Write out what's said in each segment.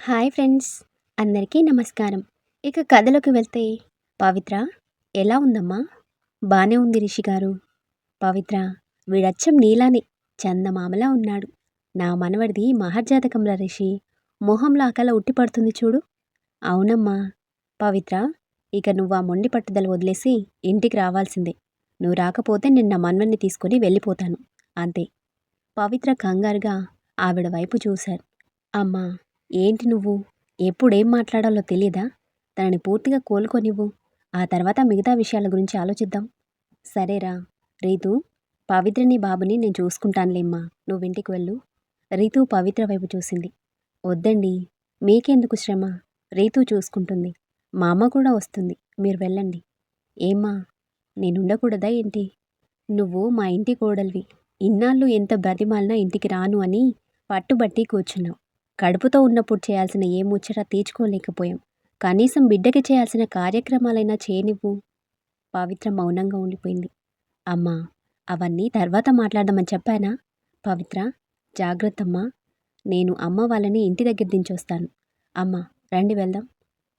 Hi friends అందరికీ నమస్కారం. ఇక కథలోకి వెళ్తే పవిత్ర ఎలా ఉందమ్మా? బానే ఉంది రిషి గారు. పవిత్ర వీడచ్చం నీలానే చందమామలా ఉన్నాడు. నా మనవడిది మహర్జాతకంలా రిషి. మొహంలో అకల ఉట్టిపడుతుంది చూడు. అవునమ్మా పవిత్ర ఇక నువ్వు ఆ మొండి పట్టుదల వదిలేసి ఇంటికి రావాల్సిందే. నువ్వు రాకపోతే నిన్న మన్వన్ని తీసుకొని వెళ్ళిపోతాను. అంతే. పవిత్ర కంగారుగా ఆవిడ వైపు చూశారు. అమ్మా ఏంటి నువ్వు? ఎప్పుడేం మాట్లాడాలో తెలియదా తనని పూర్తిగా కోలుకోనివ్వు. ఆ తర్వాత మిగతా విషయాల గురించి ఆలోచిద్దాం. సరేరా. రీతు పవిత్రని బాబుని నేను చూసుకుంటానులేమ్మా. నువ్వు ఇంటికి వెళ్ళు. రీతు పవిత్ర వైపు చూసింది. వద్దండి. మీకెందుకు శ్రమ? రీతు చూసుకుంటుంది. మా అమ్మ కూడా వస్తుంది. మీరు వెళ్ళండి. ఏమ్మా? నేనుండకూడదా ఏంటి? నువ్వు మా ఇంటి కోడలివి. ఇన్నాళ్ళు ఎంత బ్రతిమాలినా ఇంటికి రాను అని పట్టుబట్టి కూర్చున్నావు. కడుపుతో ఉన్నప్పుడు చేయాల్సిన ఏ ముచ్చట తీర్చుకోలేకపోయాం. కనీసం బిడ్డకి చేయాల్సిన కార్యక్రమాలైనా చేయనివ్వు. పవిత్ర మౌనంగా ఉండిపోయింది. అమ్మా అవన్నీ తర్వాత మాట్లాడదామని చెప్పానా? పవిత్ర జాగ్రత్తమ్మా. నేను అమ్మ వాళ్ళని ఇంటి దగ్గర దించొస్తాను. అమ్మ రండి వెళ్దాం.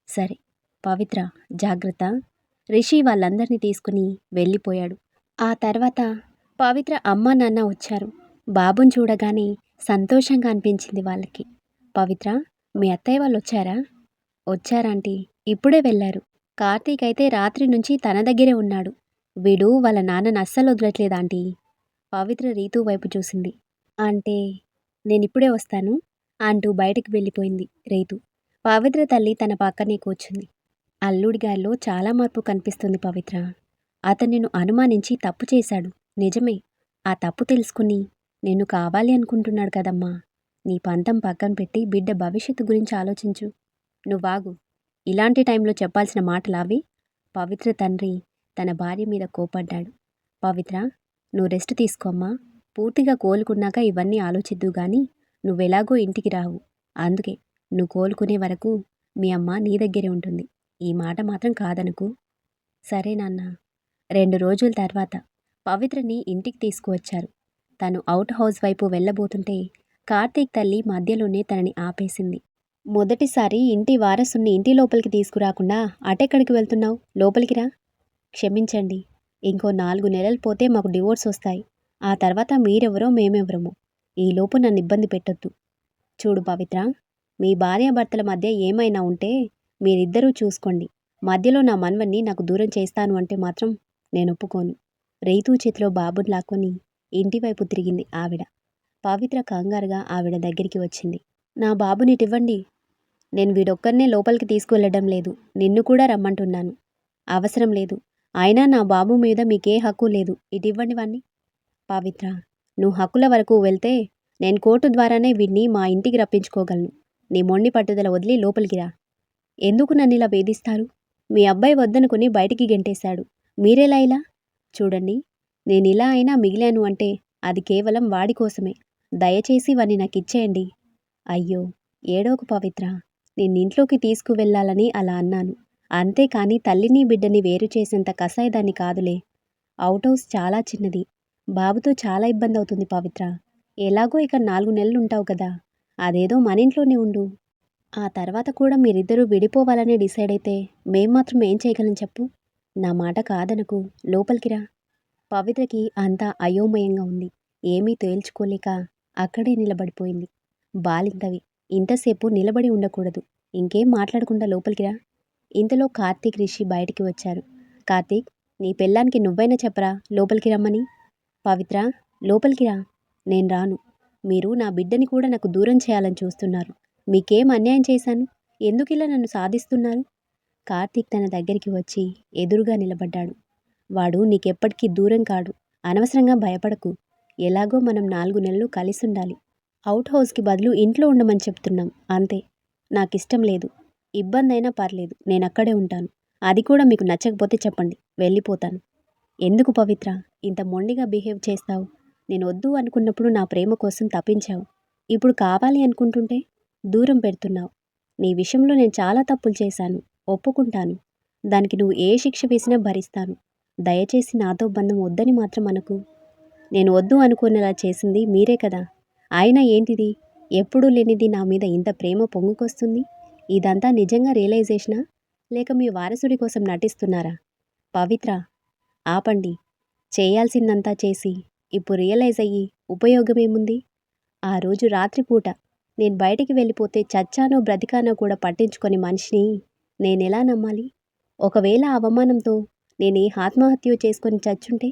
సరే. పవిత్ర జాగ్రత్త. రిషి వాళ్ళందరినీ తీసుకుని వెళ్ళిపోయాడు. ఆ తర్వాత పవిత్ర అమ్మ నాన్న వచ్చారు. బాబుని చూడగానే సంతోషంగా అనిపించింది వాళ్ళకి. పవిత్ర మీ అత్తయ్య వాళ్ళు వచ్చారా వచ్చారాంటీ ఇప్పుడే వెళ్ళారు. కార్తీక్ అయితే రాత్రి నుంచి తన దగ్గరే ఉన్నాడు. వీడు వాళ్ళ నాన్నను అస్సలు వదలట్లేదు ఆంటీ పవిత్ర రీతు వైపు చూసింది. అంటే నేనిప్పుడే వస్తాను అంటూ బయటికి వెళ్ళిపోయింది రీతు. పవిత్ర తల్లి తన పక్కనే కూర్చుంది. అల్లుడి గారిలో చాలా మార్పు కనిపిస్తుంది పవిత్ర. అతను నిన్ను అనుమానించి తప్పు చేశాడు. నిజమే ఆ తప్పు తెలుసుకుని నిన్ను కావాలి అనుకుంటున్నాడు కదమ్మా. నీ పంతం పక్కన పెట్టి బిడ్డ భవిష్యత్తు గురించి ఆలోచించు. నువ్వాగు ఇలాంటి టైంలో చెప్పాల్సిన మాటలావి పవిత్ర తండ్రి తన భార్య మీద కోపడ్డాడు. పవిత్ర నువ్వు రెస్ట్ తీసుకోమ్మా. పూర్తిగా కోలుకున్నాక ఇవన్నీ ఆలోచిద్దు గాని నువ్వెలాగో ఇంటికి రావు. అందుకే నువ్వు కోలుకునే వరకు మీ అమ్మ నీ దగ్గరే ఉంటుంది. ఈ మాట మాత్రం కాదనుకు. సరే నాన్న. రెండు రోజుల తర్వాత పవిత్రని ఇంటికి తీసుకువచ్చారు. తను అవుట్ హౌస్ వైపు వెళ్ళబోతుంటే కార్తీక్ తల్లి మధ్యలోనే తనని ఆపేసింది. మొదటిసారి ఇంటి వారసుని ఇంటి లోపలికి తీసుకురాకుండా అటెక్కడికి వెళ్తున్నావు? లోపలికి రా. క్షమించండి. ఇంకో నాలుగు నెలలు పోతే మాకు డివోర్స్ వస్తాయి. ఆ తర్వాత మీరెవరో మేమెవరమో. ఈలోపు నన్ను ఇబ్బంది పెట్టొద్దు. చూడు పవిత్ర మీ భార్యాభర్తల మధ్య ఏమైనా ఉంటే మీరిద్దరూ చూసుకోండి. మధ్యలో నా మన్వన్ని నాకు దూరం చేస్తాను అంటే మాత్రం నేను ఒప్పుకోను రైతు చేతిలో బాబుని లాక్కొని ఇంటివైపు తిరిగింది ఆవిడ. పవిత్ర కంగారుగా ఆవిడ దగ్గరికి వచ్చింది. నా బాబునిటివ్వండి నేను వీడొక్కరినే లోపలికి తీసుకువెళ్ళడం లేదు. నిన్ను కూడా రమ్మంటున్నాను. అవసరం లేదు. అయినా నా బాబు మీద మీకే హక్కు లేదు. ఇటివ్వండి వాణ్ణి. పవిత్ర నువ్వు హక్కుల వరకు వెళ్తే నేను కోర్టు ద్వారానే వీడిని మా ఇంటికి రప్పించుకోగలను. నీ మొండి పట్టుదల వదిలి లోపలికి రా. ఎందుకు నన్ను ఇలా వేధిస్తారు? మీ అబ్బాయి వద్దనుకుని బయటికి గెంటేశాడు. మీరెలా ఇలా? చూడండి నేను ఇలా అయినా మిగిలాను అంటే అది కేవలం వాడి కోసమే. దయచేసి వాణ్ణి నాకు ఇచ్చేయండి అయ్యో ఏడోకు పవిత్ర. నేను ఇంట్లోకి తీసుకువెళ్ళాలని అలా అన్నాను. అంతేకాని తల్లిని బిడ్డని వేరు చేసేంత కసాయిదాన్ని కాదులే. అవుట్ హౌస్ చాలా చిన్నది. బాబుతో చాలా ఇబ్బంది అవుతుంది పవిత్ర. ఎలాగో ఇక నాలుగు నెలలు ఉంటావు కదా. అదేదో మన ఇంట్లోనే ఉండు. ఆ తర్వాత కూడా మీరిద్దరూ విడిపోవాలని డిసైడ్ అయితే మేం మాత్రం ఏం చేయగలం చెప్పు? నా మాట కాదనకు. లోపలికి రా. పవిత్రకి అంతా అయోమయంగా ఉంది. ఏమీ తేల్చుకోలేక అక్కడే నిలబడిపోయింది. బాలింతవి ఇంతసేపు నిలబడి ఉండకూడదు. ఇంకేం మాట్లాడకుండా లోపలికి రా. ఇంతలో కార్తీక్ రిషి బయటికి వచ్చారు. కార్తీక్ నీ పెళ్ళానికి నువ్వైనా చెప్పరా? లోపలికి రమ్మని. పవిత్ర లోపలికి రా. నేను రాను. మీరు నా బిడ్డని కూడా నాకు దూరం చేయాలని చూస్తున్నారు. మీకేం అన్యాయం చేశాను? ఎందుకు ఇలా నన్ను సాధిస్తున్నారు? కార్తీక్ తన దగ్గరికి వచ్చి ఎదురుగా నిలబడ్డాడు. వాడు నీకెప్పటికీ దూరం కాడు. అనవసరంగా భయపడకు. ఎలాగో మనం నాలుగు నెలలు కలిసి ఉండాలి అవుట్ హౌస్కి బదులు ఇంట్లో ఉండమని చెప్తున్నాం. అంతే. నాకు ఇష్టం లేదు. ఇబ్బంది అయినా పర్లేదు. నేను అక్కడే ఉంటాను. అది కూడా మీకు నచ్చకపోతే చెప్పండి. వెళ్ళిపోతాను. ఎందుకు పవిత్ర? ఇంత మొండిగా బిహేవ్ చేస్తావు. నేను వద్దు అనుకున్నప్పుడు నా ప్రేమ కోసం తప్పించావు. ఇప్పుడు కావాలి అనుకుంటుంటే దూరం పెడుతున్నావు. నీ విషయంలో నేను చాలా తప్పులు చేశాను. ఒప్పుకుంటాను. దానికి నువ్వు ఏ శిక్ష వేసినా భరిస్తాను. దయచేసి నాతో బంధం వద్దని మాత్రం మనకు నేను వద్దు అనుకునేలా చేసింది మీరే కదా. ఆయన ఏంటిది? ఎప్పుడూ లేనిది నా మీద ఇంత ప్రేమ పొంగుకొస్తుంది? ఇదంతా నిజంగా రియలైజేషనా? లేక మీ వారసుడి కోసం నటిస్తున్నారా? పవిత్ర ఆపండి. చేయాల్సిందంతా చేసి ఇప్పుడు రియలైజ్ అయ్యి ఉపయోగమేముంది? ఆ రోజు రాత్రిపూట నేను బయటికి వెళ్ళిపోతే చచ్చానో బ్రతికానో కూడా పట్టించుకొని మనిషిని నేనెలా నమ్మాలి? ఒకవేళ అవమానంతో నేను ఆత్మహత్య చేసుకొని చచ్చుంటే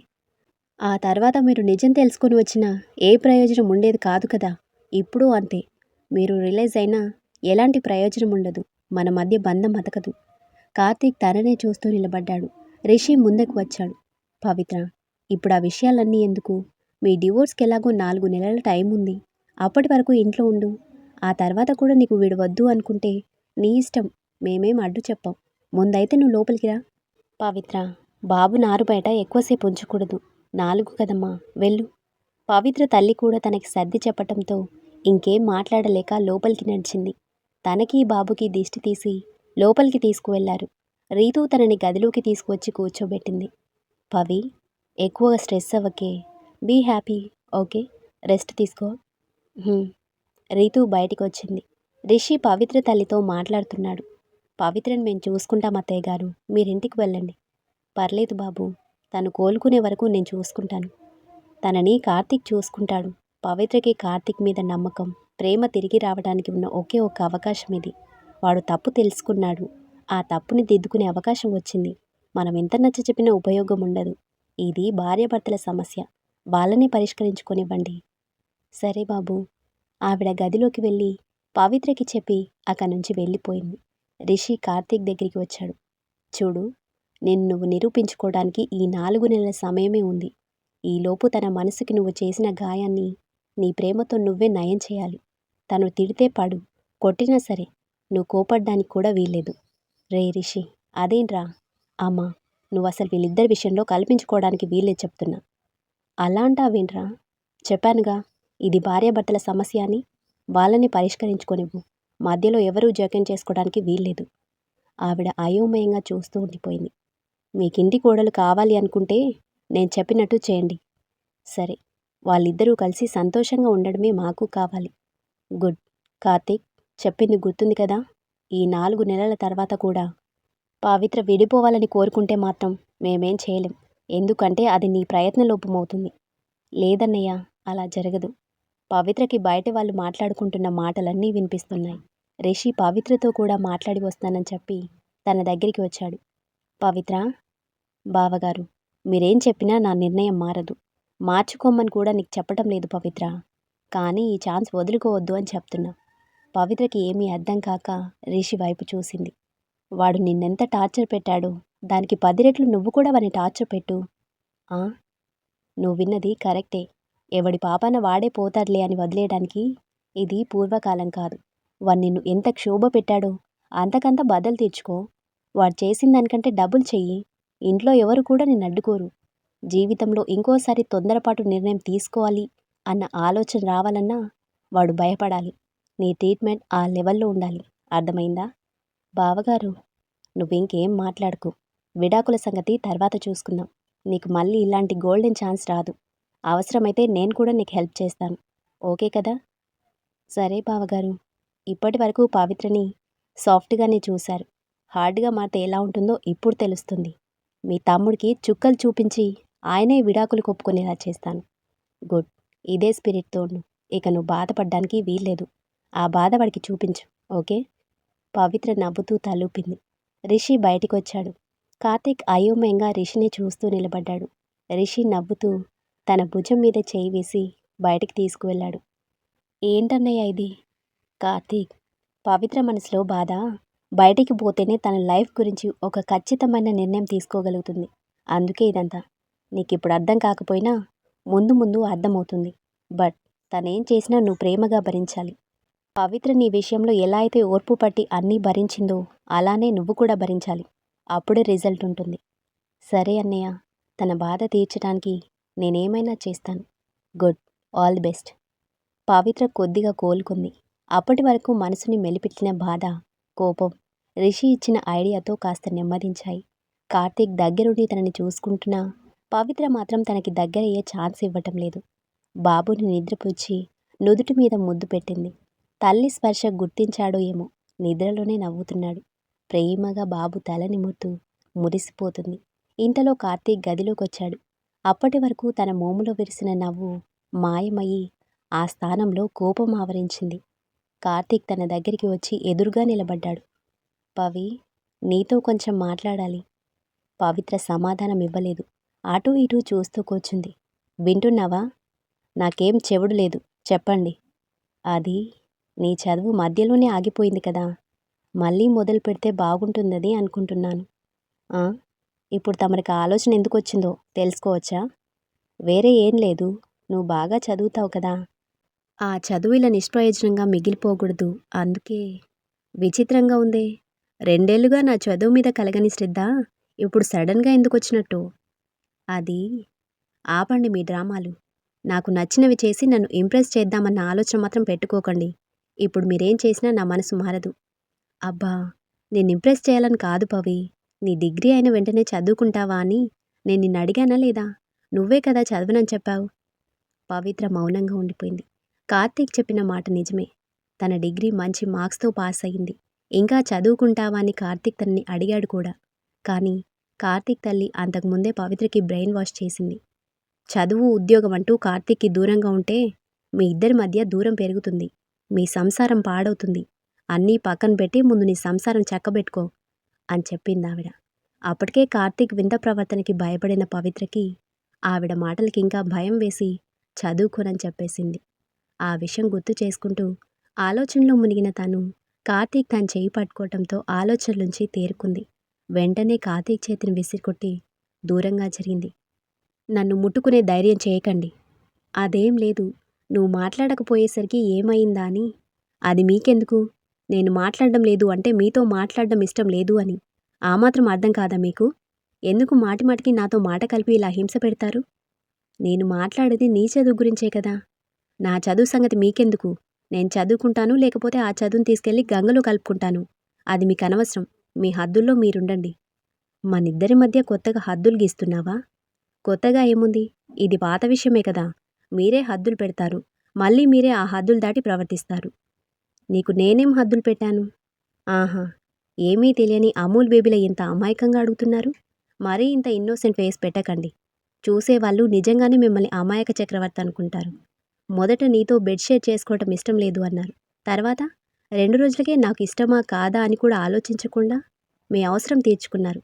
ఆ తర్వాత మీరు నిజం తెలుసుకొని వచ్చినా ఏ ప్రయోజనం ఉండేది కాదు కదా. ఇప్పుడు అంతే. మీరు రిలైజ్ అయినా ఎలాంటి ప్రయోజనం ఉండదు. మన మధ్య బంధం బతకదు కార్తీక్ తననే చూస్తూ నిలబడ్డాడు. రిషి ముందుకు వచ్చాడు. పవిత్ర ఇప్పుడు ఆ విషయాలన్నీ ఎందుకు? మీ డివోర్స్కి ఎలాగో నాలుగు నెలల టైం ఉంది. అప్పటి వరకు ఇంట్లో ఉండు. ఆ తర్వాత కూడా నీకు వీడు వద్దు అనుకుంటే నీ ఇష్టం. మేమేం అడ్డు చెప్పాం. ముందైతే నువ్వు లోపలికి రా. పవిత్ర బాబు నారు బయట ఎక్కువసేపు ఉంచకూడదు. నాలుగు కదమ్మా వెళ్ళు. పవిత్ర తల్లి కూడా తనకి సర్ది చెప్పటంతో ఇంకేం మాట్లాడలేక లోపలికి నడిచింది. తనకి బాబుకి దిష్టి తీసి లోపలికి తీసుకువెళ్ళారు. రీతు తనని గదిలోకి తీసుకువచ్చి కూర్చోబెట్టింది. పవి ఎక్కువగా stress అవ్వకే. Be happy okay. Rest తీసుకో. రీతు బయటికి వచ్చింది రిషి పవిత్ర తల్లితో మాట్లాడుతున్నాడు. పవిత్రని మేము చూసుకుంటాం అత్తయ్య గారు. మీరింటికి వెళ్ళండి. పర్లేదు బాబు. తను కోలుకునే వరకు నేను చూసుకుంటాను. తనని కార్తీక్ చూసుకుంటాడు. పవిత్రకి కార్తీక్ మీద నమ్మకం ప్రేమ తిరిగి రావడానికి ఉన్న ఒకే ఒక అవకాశం ఇది. వాడు తప్పు తెలుసుకున్నాడు. ఆ తప్పుని దిద్దుకునే అవకాశం వచ్చింది. మనం ఎంత నచ్చ చెప్పినా ఉపయోగం ఉండదు. ఇది భార్యాభర్తల సమస్య. వాళ్ళని పరిష్కరించుకొనివ్వండి. సరే బాబు. ఆవిడ గదిలోకి వెళ్ళి పవిత్రకి చెప్పి అక్కడి నుంచి వెళ్ళిపోయింది. రిషి కార్తీక్ దగ్గరికి వచ్చాడు. చూడు నేను నువ్వు నిరూపించుకోవడానికి ఈ నాలుగు నెలల సమయమే ఉంది. ఈలోపు తన మనసుకి నువ్వు చేసిన గాయాన్ని నీ ప్రేమతో నువ్వే నయం చేయాలి. తను తిడితే పడు కొట్టినా సరే నువ్వు కోపడ్డానికి కూడా వీల్లేదు. రే రిషి అదేంట్రా? అమ్మా నువ్వు అసలు వీళ్ళిద్దరి విషయంలో కల్పించుకోవడానికి వీల్లేదు చెప్తున్నా. అలా అంటావేంట్రా? చెప్పానుగా ఇది భార్యాభర్తల సమస్య అని వాళ్ళని పరిష్కరించుకోనివ్వు. మధ్యలో ఎవరూ జోక్యం చేసుకోవడానికి వీల్లేదు. ఆవిడ అయోమయంగా చూస్తూ ఉండిపోయింది. మీకింటి కోడలు కావాలి అనుకుంటే నేను చెప్పినట్టు చేయండి. సరే వాళ్ళిద్దరూ కలిసి సంతోషంగా ఉండడమే మాకు కావాలి. గుడ్. కార్తీక్ చెప్పింది గుర్తుంది కదా? ఈ నాలుగు నెలల తర్వాత కూడా. పవిత్ర విడిపోవాలని కోరుకుంటే మాత్రం మేమేం చేయలేం. ఎందుకంటే అది నీ ప్రయత్నలోపమవుతుంది. లేదన్నయ్య అలా జరగదు. పవిత్రకి బయట వాళ్ళు మాట్లాడుకుంటున్న మాటలన్నీ వినిపిస్తున్నాయి. రిషి పవిత్రతో కూడా మాట్లాడి వస్తానని చెప్పి తన దగ్గరికి వచ్చాడు. పవిత్ర బావగారు మీరేం చెప్పినా నా నిర్ణయం మారదు. మార్చుకోమని కూడా నీకు చెప్పటం లేదు పవిత్ర. కానీ ఈ ఛాన్స్ వదులుకోవద్దు అని చెప్తున్నా. పవిత్రకి ఏమీ అర్థం కాక రిషి వైపు చూసింది. వాడు నిన్నెంత టార్చర్ పెట్టాడో? దానికి పది రెట్లు నువ్వు కూడా వాడిని టార్చర్ పెట్టు. ఆ? నువ్వు విన్నది కరెక్టే. ఎవడి పాపాన వాడే పోతాడులే అని వదిలేయడానికి ఇది పూర్వకాలం కాదు. వాడు నిన్ను ఎంత క్షోభ పెట్టాడో అంతకంత బదులు తీర్చుకో. వాడు చేసిన దానికంటే డబుల్ చెయ్యి. ఇంట్లో ఎవరు కూడా నేను అడ్డుకోరు. జీవితంలో ఇంకోసారి తొందరపాటు నిర్ణయం తీసుకోవాలి అన్న ఆలోచన రావాలన్నా వాడు భయపడాలి. నీ ట్రీట్మెంట్ ఆ లెవెల్లో ఉండాలి. అర్థమైందా? బావగారు నువ్వింకేం మాట్లాడుకు. విడాకుల సంగతి తర్వాత చూసుకుందాం. నీకు మళ్ళీ ఇలాంటి గోల్డెన్ ఛాన్స్ రాదు. అవసరమైతే నేను కూడా నీకు హెల్ప్ చేస్తాను. ఓకే కదా? సరే బావగారు. ఇప్పటి వరకు పవిత్రని సాఫ్ట్గానే చూశారు. హార్డ్గా మారితే ఎలా ఉంటుందో ఇప్పుడు తెలుస్తుంది. మీ తమ్ముడికి చుక్కలు చూపించి ఆయనే విడాకులు కొప్పుకునేలా చేస్తాను. గుడ్. ఇదే స్పిరిట్తో ఇక నువ్వు బాధపడ్డానికి వీల్లేదు. ఆ బాధ వాడికి చూపించు ఓకే? పవిత్ర నవ్వుతూ తలూపింది. రిషి బయటికి వచ్చాడు కార్తీక్ అయోమయంగా రిషిని చూస్తూ నిలబడ్డాడు. రిషి నవ్వుతూ తన భుజం మీద చేయి వేసి బయటికి తీసుకువెళ్ళాడు. ఏంటన్నయ్య ఇది? కార్తీక్ పవిత్ర మనసులో బాధ? బయటికి పోతేనే తన లైఫ్ గురించి ఒక ఖచ్చితమైన నిర్ణయం తీసుకోగలుగుతుంది. అందుకే ఇదంతా. నీకు ఇప్పుడు అర్థం కాకపోయినా ముందు ముందు అర్థమవుతుంది. బట్ తనేం చేసినా నువ్వు ప్రేమగా భరించాలి. పవిత్ర నీ విషయంలో ఎలా అయితే ఓర్పు పట్టి అన్నీ భరించిందో అలానే నువ్వు కూడా భరించాలి. అప్పుడే రిజల్ట్ ఉంటుంది. సరే అన్నయ్య తన బాధ తీర్చడానికి నేనేమైనా చేస్తాను. Good. All the best. Pavithra కొద్దిగా కోలుకుంది. అప్పటి వరకు మనసుని మెలిపెట్టిన బాధ కోపం. రిషి ఇచ్చిన ఐడియాతో కాస్త నెమ్మదించాయి. కార్తీక్ దగ్గరుండి తనని చూసుకుంటున్నా పవిత్ర మాత్రం తనకి దగ్గరయ్యే ఛాన్స్ ఇవ్వటం లేదు. బాబుని నిద్రపుచ్చి నుదుటి మీద ముద్దు పెట్టింది. తల్లి స్పర్శ గుర్తించాడో ఏమో నిద్రలోనే నవ్వుతున్నాడు. ప్రేమగా బాబు తల నిమురుతూ మురిసిపోతుంది. ఇంతలో కార్తీక్ గదిలోకొచ్చాడు. అప్పటి వరకు తన మోములో విరిసిన నవ్వు మాయమయ్యి ఆ స్థానంలో కోపం ఆవరించింది. కార్తీక్ తన దగ్గరికి వచ్చి ఎదురుగా నిలబడ్డాడు. పవి నీతో కొంచెం మాట్లాడాలి. పవిత్ర సమాధానం ఇవ్వలేదు. అటూ ఇటూ చూస్తూ కూర్చుంది. వింటున్నావా? నాకేం చెవుడు లేదు. చెప్పండి. అది నీ చదువు మధ్యలోనే ఆగిపోయింది కదా. మళ్ళీ మొదలు పెడితే బాగుంటుందని అనుకుంటున్నాను. ఇప్పుడు తమరికి ఆలోచన ఎందుకు వచ్చిందో తెలుసుకోవచ్చా? వేరే ఏం లేదు. నువ్వు బాగా చదువుతావు కదా. ఆ చదువు ఇలా నిష్ప్రయోజనంగా మిగిలిపోకూడదు. అందుకే విచిత్రంగా ఉందే. రెండేళ్ళుగా నా చదువు మీద కలగని శ్రద్ధ ఇప్పుడు సడన్గా ఎందుకు వచ్చినట్టు? అది ఆపండి మీ డ్రామాలు. నాకు నచ్చినవి చేసి నన్ను ఇంప్రెస్ చేద్దామన్న ఆలోచన మాత్రం పెట్టుకోకండి. ఇప్పుడు మీరేం చేసినా నా మనసు మారదు. అబ్బా! నేను ఇంప్రెస్ చేయాలని కాదు పవి. నీ డిగ్రీ అయిన వెంటనే చదువుకుంటావా అని నేను నిన్ను అడిగానా లేదా? నువ్వే కదా చదవనని చెప్పావు. పవిత్ర మౌనంగా ఉండిపోయింది. కార్తీక్ చెప్పిన మాట నిజమే. తన డిగ్రీ మంచి మార్క్స్తో పాస్ అయింది ఇంకా చదువుకుంటావా అని కార్తీక్ తనని అడిగాడు కూడా. కానీ కార్తీక్ తల్లి అంతకుముందే పవిత్రకి బ్రెయిన్ వాష్ చేసింది. చదువు ఉద్యోగం అంటూ కార్తీక్కి దూరంగా ఉంటే మీ ఇద్దరి మధ్య దూరం పెరుగుతుంది. మీ సంసారం పాడవుతుంది. అన్నీ పక్కన పెట్టి ముందు నీ సంసారం చక్కబెట్టుకో అని చెప్పింది ఆవిడ. అప్పటికే కార్తీక్ వింత ప్రవర్తనకి భయపడిన పవిత్రకి ఆవిడ మాటలకి ఇంకా భయం వేసి చదువుకోనని చెప్పేసింది. ఆ విషయం గుర్తు చేసుకుంటూ ఆలోచనలో మునిగిన తను కార్తీక్ తన చేయి పట్టుకోవటంతో ఆలోచనలుంచి తేరుకుంది. వెంటనే కార్తీక్ చేతిని విసిరికొట్టి దూరంగా జరిగింది. నన్ను ముట్టుకునే ధైర్యం చేయకండి. అదేం లేదు. నువ్వు మాట్లాడకపోయేసరికి ఏమైందా అని. అది మీకెందుకు? నేను మాట్లాడడం లేదు అంటే మీతో మాట్లాడడం ఇష్టం లేదు అని. ఆ మాత్రం అర్థం కాదా మీకు? ఎందుకు మాటిమాటికి నాతో మాట కలిపి ఇలా హింస పెడతారు? నేను మాట్లాడేది నీ చదువు గురించే కదా. నా చదువు సంగతి మీకెందుకు? నేను చదువుకుంటాను లేకపోతే ఆ చదువును తీసుకెళ్ళి గంగలో కలుపుకుంటాను. అది మీకు అనవసరం మీ హద్దుల్లో మీరుండండి. మనిద్దరి మధ్య కొత్తగా హద్దులు గీస్తున్నావా? కొత్తగా ఏముంది? ఇది పాత విషయమే కదా. మీరే హద్దులు పెడతారు. మళ్ళీ మీరే ఆ హద్దులు దాటి ప్రవర్తిస్తారు. నీకు నేనేం హద్దులు పెట్టాను? ఆహా! ఏమీ తెలియని అమూల్ బేబీల ఇంత అమాయకంగా అడుగుతున్నారు. మరీ ఇంత ఇన్నోసెంట్ ఫేస్ పెట్టకండి. చూసేవాళ్ళు నిజంగానే మిమ్మల్ని అమాయక చక్రవర్తి అనుకుంటారు. మొదట నీతో బెడ్ షేర్ చేసుకోవటం ఇష్టం లేదు అన్నారు తర్వాత రెండు రోజులకే నాకు ఇష్టమా కాదా అని కూడా ఆలోచించకుండా మీ అవసరం తీర్చుకున్నారు.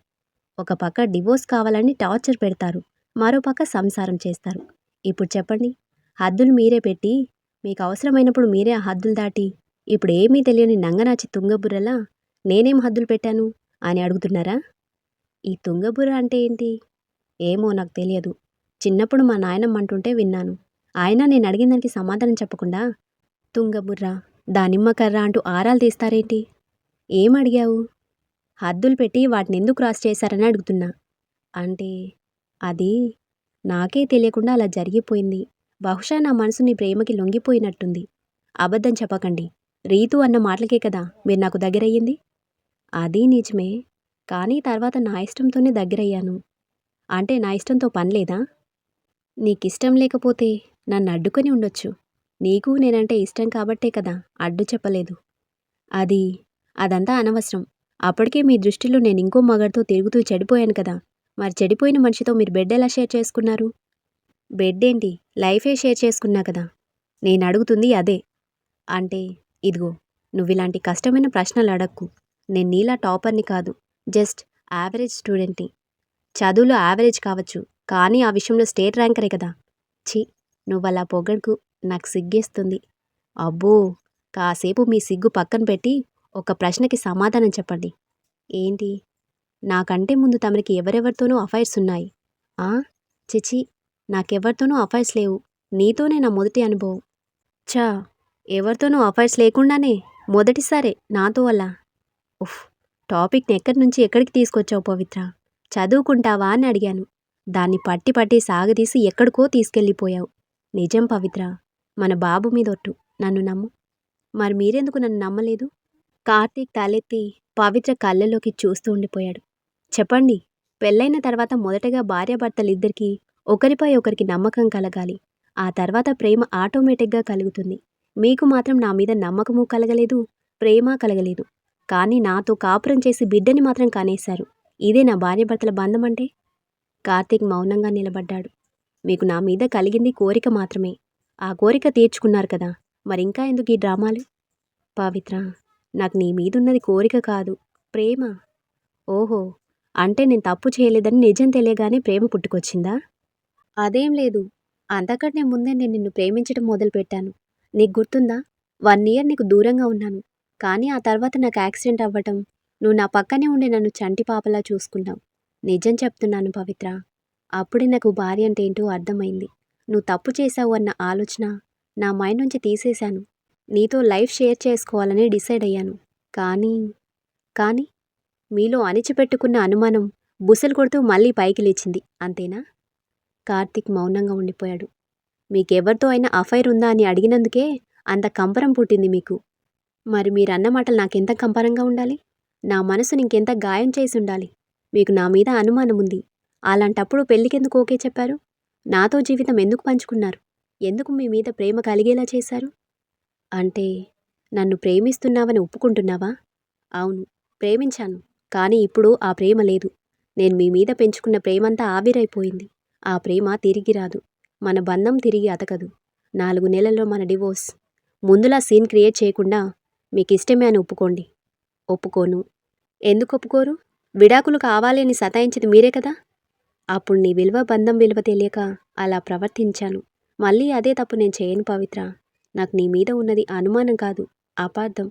ఒక పక్క డివోర్స్ కావాలని టార్చర్ పెడతారు మరో పక్క సంసారం చేస్తారు. ఇప్పుడు చెప్పండి హద్దులు మీరే పెట్టి మీకు అవసరమైనప్పుడు మీరే ఆ హద్దులు దాటి ఇప్పుడు ఏమీ తెలియని నంగనాచి తుంగబుర్రలా నేనేం హద్దులు పెట్టాను అని అడుగుతున్నారా? ఈ తుంగబుర్ర అంటే ఏంటి? ఏమో నాకు తెలియదు. చిన్నప్పుడు మా నాయనమ్మ అంటుంటే విన్నాను. ఆయన నేను అడిగిన దానికి సమాధానం చెప్పకుండా తుంగబుర్ర దానిమ్మ కర్ర అంటూ ఆరాలు తీస్తారేంటి? ఏం అడిగావు? హద్దులు పెట్టి వాటిని ఎందుకు క్రాస్ చేశారని అడుగుతున్నా. అంటే అది నాకే తెలియకుండా అలా జరిగిపోయింది. బహుశా నా మనసు నీ ప్రేమకి లొంగిపోయినట్టుంది. అబద్ధం చెప్పకండి. రీతు అన్న మాటలకే కదా మీరు నాకు దగ్గరయ్యింది? అది నిజమే. కానీ తర్వాత నా ఇష్టంతోనే దగ్గరయ్యాను. అంటే నా ఇష్టంతో పనిలేదా? నీకిష్టం లేకపోతే నన్ను అడ్డుకొని ఉండొచ్చు. నీకు నేనంటే ఇష్టం కాబట్టే కదా అడ్డు చెప్పలేదు. అది అదంతా అనవసరం. అప్పటికే మీ దృష్టిలో నేను ఇంకో మగడితో తిరుగుతూ చెడిపోయాను కదా మరి చెడిపోయిన మనిషితో మీరు బెడ్ ఎలా షేర్ చేసుకున్నారు? బెడ్ ఏంటి లైఫే షేర్ చేసుకున్నా కదా. నేను అడుగుతుంది అదే. అంటే ఇదిగో నువ్వు ఇలాంటి కష్టమైన ప్రశ్నలు అడక్కు. నేను నీలా టాపర్ని కాదు జస్ట్ యావరేజ్ స్టూడెంట్ని. చదువులో యావరేజ్ కావచ్చు కానీ ఆ విషయంలో స్టేట్ ర్యాంకరే కదా. ఛీ! నువ్వలా పొగడుకు నాకు సిగ్గేస్తుంది. అబ్బో కాసేపు మీ సిగ్గు పక్కన పెట్టి ఒక ప్రశ్నకి సమాధానం చెప్పండి. ఏంటి? నాకంటే ముందు తమరికి ఎవరెవరితోనూ అఫైర్స్ ఉన్నాయి. ఆ? చిచి నాకెవరితోనూ అఫైర్స్ లేవు. నీతోనే నా మొదటి అనుభవం. చా ఎవరితోనూ అఫైర్స్ లేకుండానే మొదటిసారే నాతో అలా. ఉఫ్ టాపిక్ని ఎక్కడి నుంచి ఎక్కడికి తీసుకొచ్చావు పవిత్ర? చదువుకుంటావా అని అడిగాను. దాన్ని పట్టి పట్టి సాగదీసి ఎక్కడికో తీసుకెళ్ళిపోయావు. నిజం పవిత్ర మన బాబు మీదొట్టు నన్ను నమ్ము. మరి మీరెందుకు నన్ను నమ్మలేదు? కార్తీక్ తలెత్తి పవిత్ర కళ్ళలోకి చూస్తూ ఉండిపోయాడు. చెప్పండి పెళ్ళైన తర్వాత మొదటగా భార్యాభర్తలిద్దరికీ ఒకరిపై ఒకరికి నమ్మకం కలగాలి. ఆ తర్వాత ప్రేమ ఆటోమేటిక్గా కలుగుతుంది. మీకు మాత్రం నా మీద నమ్మకము కలగలేదు ప్రేమ కలగలేదు. కానీ నాతో కాపురం చేసి బిడ్డని మాత్రం కానేశారు. ఇదే నా భార్యాభర్తల బంధం అంటే? కార్తీక్ మౌనంగా నిలబడ్డాడు. మీకు నా మీద కలిగింది కోరిక మాత్రమే. ఆ కోరిక తీర్చుకున్నారు కదా. మరింకా ఎందుకు ఈ డ్రామాలు? పవిత్ర నాకు నీ మీదున్నది కోరిక కాదు. ప్రేమ. ఓహో అంటే నేను తప్పు చేయలేదని నిజం తెలియగానే ప్రేమ పుట్టుకొచ్చిందా? అదేం లేదు. అంతకంటే ముందే నేను నిన్ను ప్రేమించడం మొదలుపెట్టాను. నీకు గుర్తుందా? వన్ ఇయర్ నీకు దూరంగా ఉన్నాను. కానీ ఆ తర్వాత నాకు యాక్సిడెంట్ అవ్వటం నువ్వు నా పక్కనే ఉండి నన్ను చంటి పాపలా చూసుకున్నావు. నిజం చెప్తున్నాను పవిత్ర. అప్పుడే నాకు భార్య అంటే ఏంటో అర్థమైంది. నువ్వు తప్పు చేశావు అన్న ఆలోచన నా మైండ్ నుంచి తీసేశాను. నీతో లైఫ్ షేర్ చేసుకోవాలని డిసైడ్ అయ్యాను. కానీ కానీ మీలో అణిచిపెట్టుకున్న అనుమానం బుసలు కొడుతూ మళ్ళీ పైకి లేచింది. అంతేనా? కార్తీక్ మౌనంగా ఉండిపోయాడు. మీకెవరితో అయినా అఫైర్ ఉందా అని అడిగినందుకే అంత కంపరం పుట్టింది మీకు. మరి మీరన్న మాటలు నాకెంత కంపరంగా ఉండాలి? నా మనసుని ఇంకెంత గాయం చేసి ఉండాలి? మీకు నా మీద అనుమానం ఉంది అలాంటప్పుడు పెళ్ళికెందుకు ఓకే చెప్పారు? నాతో జీవితం ఎందుకు పంచుకున్నారు? ఎందుకు మీ మీద ప్రేమ కలిగేలా చేశారు? అంటే నన్ను ప్రేమిస్తున్నావని ఒప్పుకుంటున్నావా? అవును ప్రేమించాను కానీ ఇప్పుడు ఆ ప్రేమ లేదు. నేను మీ మీద పెంచుకున్న ప్రేమంతా ఆవిరైపోయింది. ఆ ప్రేమ తిరిగి రాదు. మన బంధం తిరిగి అతకదు. నాలుగు నెలల్లో మన డివోర్స్. ముందులా సీన్ క్రియేట్ చేయకుండా మీకు ఇష్టమే అని ఒప్పుకోండి. ఒప్పుకోను. ఎందుకు ఒప్పుకోరు? విడాకులు కావాలి అని సతాయించింది మీరే కదా? అప్పుడు నీ విలువ బంధం విలువ తెలియక అలా ప్రవర్తించాను. మళ్ళీ అదే తప్పు నేను చేయను పవిత్ర. నాకు నీ మీద ఉన్నది అనుమానం కాదు అపార్థం.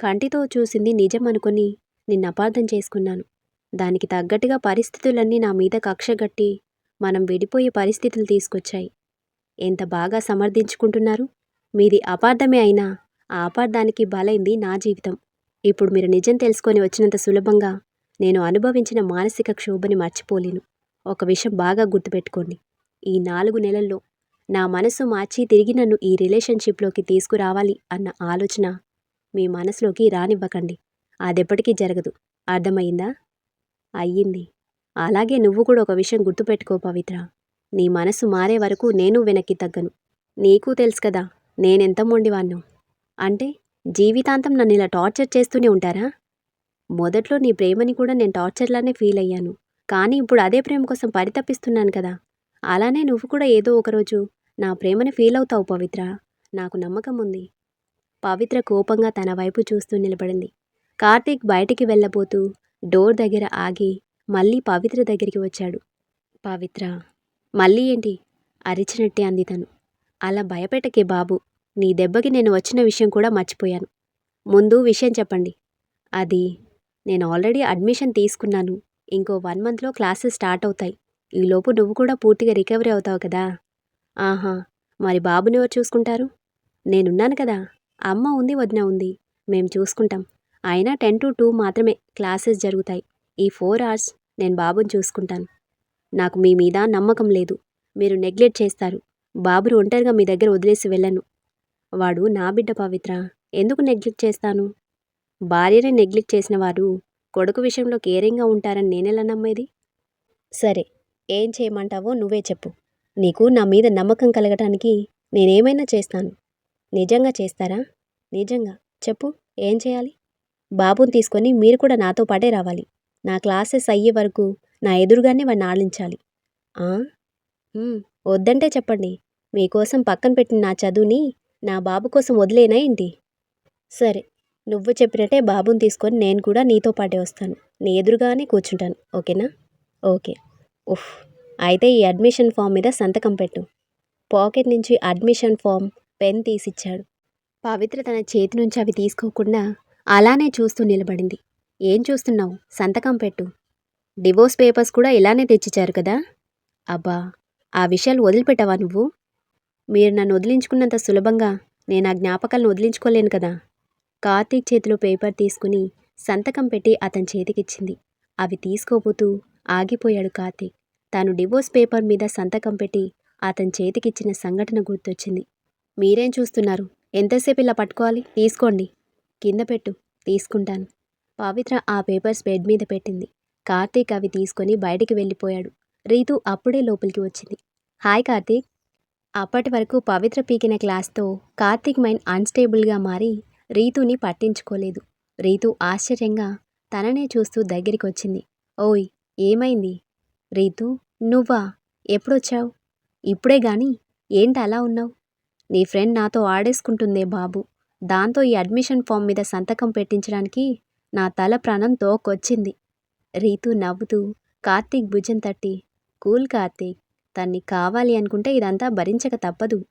కంటితో చూసింది నిజం అనుకొని నిన్ను అపార్థం చేసుకున్నాను. దానికి తగ్గట్టుగా పరిస్థితులన్నీ నా మీద కక్షగట్టి మనం విడిపోయే పరిస్థితులు తీసుకొచ్చాయి. ఎంత బాగా సమర్థించుకుంటున్నారు? మీది అపార్థమే అయినా ఆ అపార్థానికి బలైంది నా జీవితం. ఇప్పుడు మీరు నిజం తెలుసుకొని వచ్చినంత సులభంగా నేను అనుభవించిన మానసిక క్షోభని మర్చిపోలేను. ఒక విషయం బాగా గుర్తుపెట్టుకోండి. ఈ నాలుగు నెలల్లో నా మనసు మార్చి తిరిగి నన్ను ఈ రిలేషన్షిప్లోకి తీసుకురావాలి అన్న ఆలోచన మీ మనసులోకి రానివ్వకండి. అదెప్పటికీ జరగదు. అర్థమైందా అయ్యింది. అలాగే నువ్వు కూడా ఒక విషయం గుర్తుపెట్టుకో పవిత్ర. నీ మనసు మారే వరకు నేను వెనక్కి తగ్గను. నీకు తెలుసు కదా నేనెంత మొండివాన్ను అంటే జీవితాంతం నన్ను ఇలా టార్చర్ చేస్తూనే ఉంటారా? మొదట్లో నీ ప్రేమని కూడా నేను టార్చర్లానే ఫీల్ అయ్యాను. కానీ ఇప్పుడు అదే ప్రేమ కోసం పరితపిస్తున్నాను కదా. అలానే నువ్వు కూడా ఏదో ఒకరోజు నా ప్రేమని ఫీల్ అవుతావు పవిత్ర. నాకు నమ్మకం ఉంది. పవిత్ర కోపంగా తన వైపు చూస్తూ నిలబడింది. కార్తీక్ బయటికి వెళ్ళబోతూ డోర్ దగ్గర ఆగి మళ్ళీ పవిత్ర దగ్గరికి వచ్చాడు. పవిత్ర మళ్ళీ ఏంటి? అరిచినట్టే అంది తను. అలా భయపెట్టకే బాబు. నీ దెబ్బకి నేను వచ్చిన విషయం కూడా మర్చిపోయాను. ముందు విషయం చెప్పండి. అది నేను ఆల్రెడీ అడ్మిషన్ తీసుకున్నాను. ఇంకో వన్ మంత్లో క్లాసెస్ స్టార్ట్ అవుతాయి. ఈలోపు నువ్వు కూడా పూర్తిగా రికవరీ అవుతావు కదా? ఆహా! మరి బాబుని ఎవరు చూసుకుంటారు? నేనున్నాను కదా! అమ్మ ఉంది వదిన ఉంది. మేము చూసుకుంటాం. అయినా టెన్ టు టూ మాత్రమే క్లాసెస్ జరుగుతాయి. ఈ ఫోర్ అవర్స్ నేను బాబుని చూసుకుంటాను. నాకు మీ మీద నమ్మకం లేదు. మీరు నెగ్లెక్ట్ చేస్తారు. బాబుని ఒంటరిగా మీ దగ్గర వదిలేసి వెళ్ళను. వాడు నా బిడ్డ పవిత్ర. ఎందుకు నెగ్లెక్ట్ చేస్తాను? భార్యని నెగ్లెక్ట్ చేసిన వారు కొడుకు విషయంలో కేరింగ్గా ఉంటారని నేనెలా నమ్మేది? సరే ఏం చేయమంటావో నువ్వే చెప్పు. నీకు నా మీద నమ్మకం కలగటానికి నేనేమైనా చేస్తాను. నిజంగా చేస్తారా? నిజంగా. చెప్పు ఏం చేయాలి? బాబుని తీసుకొని మీరు కూడా నాతో పాటే రావాలి. నా క్లాసెస్ అయ్యే వరకు నా ఎదురుగానే వాడిని ఆడించాలి. వద్దంటే చెప్పండి. మీకోసం పక్కన పెట్టిన నా చదువుని నా బాబు కోసం వదిలేనా ఏంటి? సరే. నువ్వు చెప్పినట్టే బాబుని తీసుకొని నేను కూడా నీతో పాటే వస్తాను. నీ ఎదురుగానే కూర్చుంటాను. ఓకేనా? ఓకే. ఉఫ్. అయితే ఈ అడ్మిషన్ ఫామ్ మీద సంతకం పెట్టు. పాకెట్ నుంచి అడ్మిషన్ ఫామ్ పెన్ తీసిచ్చాడు. పవిత్ర తన చేతి నుంచి అవి తీసుకోకుండా అలానే చూస్తూ నిలబడింది. ఏం చూస్తున్నావు? సంతకం పెట్టు. డివోర్స్ పేపర్స్ కూడా ఇలానే తెచ్చిచ్చారు కదా? అబ్బా! ఆ విషయాలు వదిలిపెట్టావా నువ్వు? మీరు నన్ను వదిలించుకున్నంత సులభంగా నేను ఆ జ్ఞాపకాలను వదిలించుకోలేను కదా? కార్తీక్ చేతిలో పేపర్ తీసుకుని సంతకం పెట్టి అతని చేతికిచ్చింది. అవి తీసుకోబోతూ ఆగిపోయాడు కార్తీక్. తాను డివోర్స్ పేపర్ మీద సంతకం పెట్టి అతని చేతికిచ్చిన సంఘటన గుర్తొచ్చింది. మీరేం చూస్తున్నారు? ఎంతసేపు ఇలా పట్టుకోవాలి? తీసుకోండి. కింద పెట్టు. తీసుకుంటాను. పవిత్ర ఆ పేపర్స్ బెడ్ మీద పెట్టింది. కార్తీక్ అవి తీసుకొని బయటికి వెళ్ళిపోయాడు. రీతు అప్పుడే లోపలికి వచ్చింది. హాయ్ కార్తీక్. అప్పటి వరకు పవిత్ర పీకిన క్లాస్తో కార్తీక్ మైండ్ అన్స్టేబుల్గా మారి రీతుని పట్టించుకోలేదు. రీతు ఆశ్చర్యంగా తననే చూస్తూ దగ్గరికి వచ్చింది ఓయ్ ఏమైంది? రీతు నువ్వా? ఎప్పుడొచ్చావు? ఇప్పుడే గాని ఏంటి అలా ఉన్నావు? నీ ఫ్రెండ్ నాతో ఆడేసుకుంటుందే బాబు. దాంతో ఈ అడ్మిషన్ ఫామ్ మీద సంతకం పెట్టించడానికి నా తల ప్రాణం తోకొచ్చింది. రీతు నవ్వుతూ కార్తీక్ భుజం తట్టి కూల్ కార్తీక్ తన్ని కావాలి అనుకుంటే ఇదంతా భరించక తప్పదు.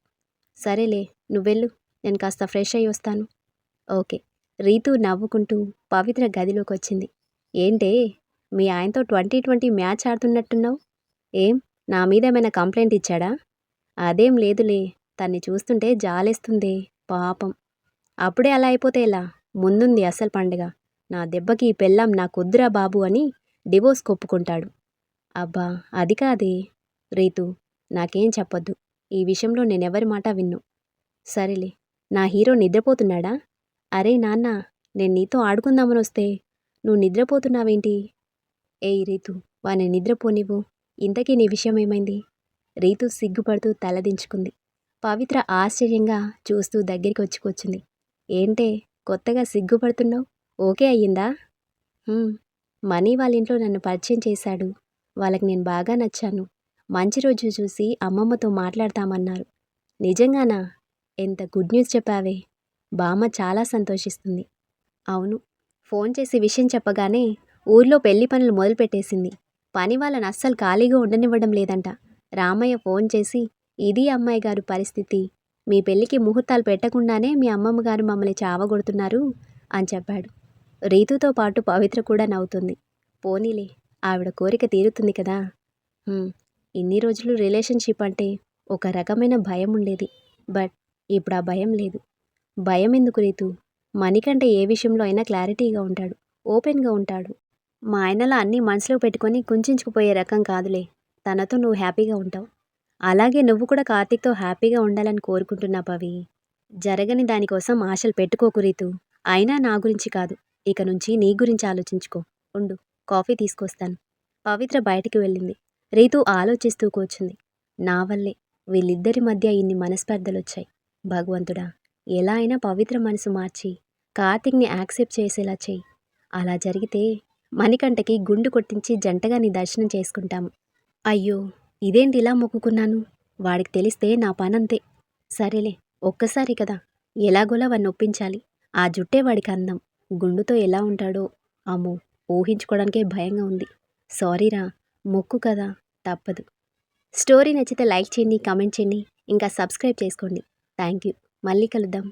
సరేలే నువ్వెళ్ళు. నేను కాస్త ఫ్రెష్ అయ్యి వస్తాను. ఓకే. రీతు నవ్వుకుంటూ పవిత్ర గదిలోకి వచ్చింది ఏంటే మీ ఆయనతో ట్వంటీ ట్వంటీ మ్యాచ్ ఆడుతున్నట్టున్నావు? ఏం నా మీద ఏమైనా కంప్లైంట్ ఇచ్చాడా? అదేం లేదులే తన్ని చూస్తుంటే జాలేస్తుంది పాపం. అప్పుడే అలా అయిపోతే ఎలా? ముందుంది అసలు పండుగ. నా దెబ్బకి ఈ పెళ్ళాం నా కుద్దురా బాబు అని డివోర్స్ కొప్పుకుంటాడు. అబ్బా అది కాదే. రీతు నాకేం చెప్పొద్దు. ఈ విషయంలో నేనెవరి మాట విన్ను? సరేలే నా హీరో నిద్రపోతున్నాడా? అరే నాన్న నేను నీతో ఆడుకుందామని వస్తే నువ్వు నిద్రపోతున్నావేంటి? ఏయ్ రీతు వాని నిద్రపోనివ్వు. ఇంతకీ నీ విషయం ఏమైంది రీతు సిగ్గుపడుతూ తలదించుకుంది పవిత్ర ఆశ్చర్యంగా చూస్తూ దగ్గరికి వచ్చి కూర్చుంది. ఏంటే కొత్తగా సిగ్గుపడుతున్నావు? ఓకే అయ్యిందా? మనీ వాళ్ళ ఇంట్లో నన్ను పరిచయం చేశాడు. వాళ్ళకి నేను బాగా నచ్చాను. మంచి రోజు చూసి అమ్మమ్మతో మాట్లాడతామన్నారు. నిజంగానా? ఎంత గుడ్ న్యూస్ చెప్పావే. బామ్మ చాలా సంతోషిస్తుంది. అవును ఫోన్ చేసి విషయం చెప్పగానే ఊర్లో పెళ్ళి పనులు మొదలుపెట్టేసింది. పని వాళ్ళని అస్సలు ఖాళీగా ఉండనివ్వడం లేదంట. రామయ్య ఫోన్ చేసి ఇది అమ్మాయి గారు పరిస్థితి. మీ పెళ్ళికి ముహూర్తాలు పెట్టకుండానే మీ అమ్మమ్మ గారు మమ్మల్ని చావగొడుతున్నారు అని చెప్పాడు. రీతుతో పాటు పవిత్ర కూడా నవ్వుతుంది. పోనీలే ఆవిడ కోరిక తీరుతుంది కదా. ఇన్ని రోజులు రిలేషన్షిప్ అంటే ఒక రకమైన భయం ఉండేది. బట్ ఇప్పుడు ఆ భయం లేదు. భయం ఎందుకు రీతు? మణికంటే ఏ విషయంలో అయినా క్లారిటీగా ఉంటాడు. ఓపెన్గా ఉంటాడు. మా ఆయనలా అన్నీ మనసులో పెట్టుకొని కుంచుకుపోయే రకం కాదులే. తనతో నువ్వు హ్యాపీగా ఉంటావు. అలాగే నువ్వు కూడా కార్తీక్తో హ్యాపీగా ఉండాలని కోరుకుంటున్నా పవి జరగని దానికోసం ఆశలు పెట్టుకోకు రీతు. అయినా నా గురించి కాదు. ఇక నుంచి నీ గురించి ఆలోచించుకో. ఉండు కాఫీ తీసుకొస్తాను. పవిత్ర బయటికి వెళ్ళింది. రీతు ఆలోచిస్తూ కూర్చుంది. నా వల్లే వీళ్ళిద్దరి మధ్య ఇన్ని మనస్పర్ధలొచ్చాయి. భగవంతుడా! ఎలా అయినా పవిత్ర మనసు మార్చి కార్తీక్ని యాక్సెప్ట్ చేసేలా చెయ్యి అలా జరిగితే మణికంటకి గుండు కొట్టించి జంటగా నీ దర్శనం చేసుకుంటాము అయ్యో ఇదేంటి ఇలా మొక్కుకున్నాను? వాడికి తెలిస్తే నా పనంతే. సరేలే ఒక్కసారి కదా ఎలాగోలా వాడిని ఒప్పించాలి. ఆ జుట్టే వాడికి అందం. గుండుతో ఎలా ఉంటాడో అమ్మో ఊహించుకోవడానికే భయంగా ఉంది. సారీరా మొక్కు కదా తప్పదు. స్టోరీ నచ్చితే లైక్ చేయండి కామెంట్ చేయండి ఇంకా సబ్స్క్రైబ్ చేసుకోండి. థ్యాంక్ యూ మళ్ళీ కలుద్దాం.